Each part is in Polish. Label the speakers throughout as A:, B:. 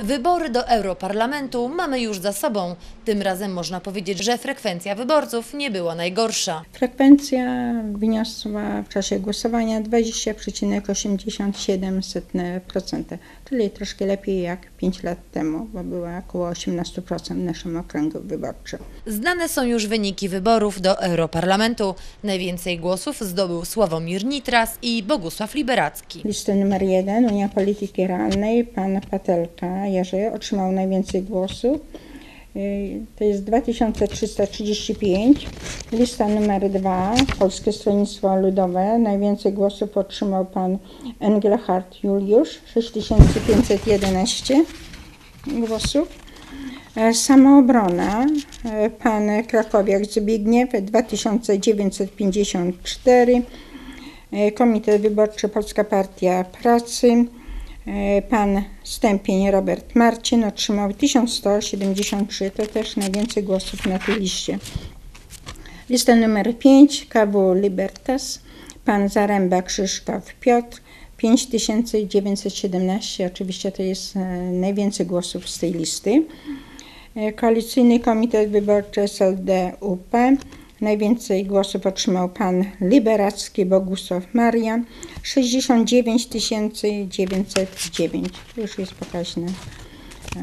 A: Wybory do Europarlamentu mamy już za sobą. Tym razem można powiedzieć, że frekwencja wyborców nie była najgorsza.
B: Frekwencja wyniosła w czasie głosowania 20,87%, czyli troszkę lepiej jak 5 lat temu, bo była około 18% w naszym okręgu wyborczym.
A: Znane są już wyniki wyborów do Europarlamentu. Najwięcej głosów zdobył Sławomir Nitras i Bogusław Liberacki.
B: Listę numer 1 Unia Polityki Realnej, pan Patelka Jerzy otrzymał najwięcej głosów. Y, To jest 2335. Lista numer 2 Polskie Stronnictwo Ludowe. Najwięcej głosów otrzymał pan Engelhardt Juliusz 6511 głosów. E, Samoobrona, e, pan Krakowiak Zbigniew 2954. E, Komitet Wyborczy Polska Partia Pracy. E, Pan Stępień Robert Marcin otrzymał 1173, to też najwięcej głosów na tej liście. Lista numer 5, KW Libertas, pan Zaręba Krzysztof Piotr, 5917, oczywiście to jest e, najwięcej głosów z tej listy. E, Koalicyjny Komitet Wyborczy SLD UP, najwięcej głosów otrzymał pan Liberacki Bogusław Maria, 69 909, to już jest pokaźna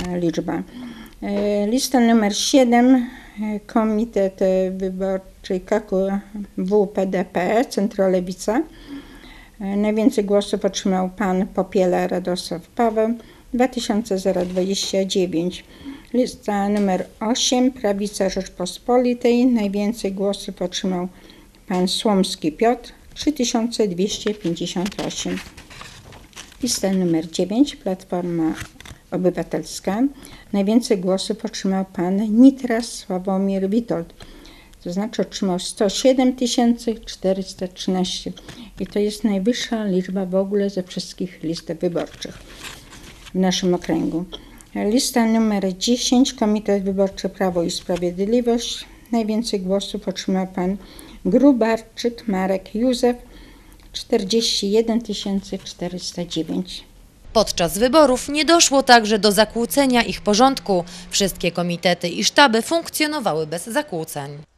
B: e, liczba. E, Lista numer 7, e, Komitet Wyborczy KKW PDP, Centrolewica. Najwięcej głosów otrzymał pan Popiela Radosław Paweł, 2029. Lista numer 8, Prawica Rzeczpospolitej. Najwięcej głosów otrzymał pan Słomski Piotr, 3258. Lista numer 9, Platforma Obywatelska. Najwięcej głosów otrzymał pan Nitras Sławomir Witold. To znaczy otrzymał 107 413 i to jest najwyższa liczba w ogóle ze wszystkich list wyborczych w naszym okręgu. Lista numer 10, Komitet Wyborczy Prawo i Sprawiedliwość. Najwięcej głosów otrzymał pan Grubarczyk Marek Józef, 41 409.
A: Podczas wyborów nie doszło także do zakłócenia ich porządku. Wszystkie komitety i sztaby funkcjonowały bez zakłóceń.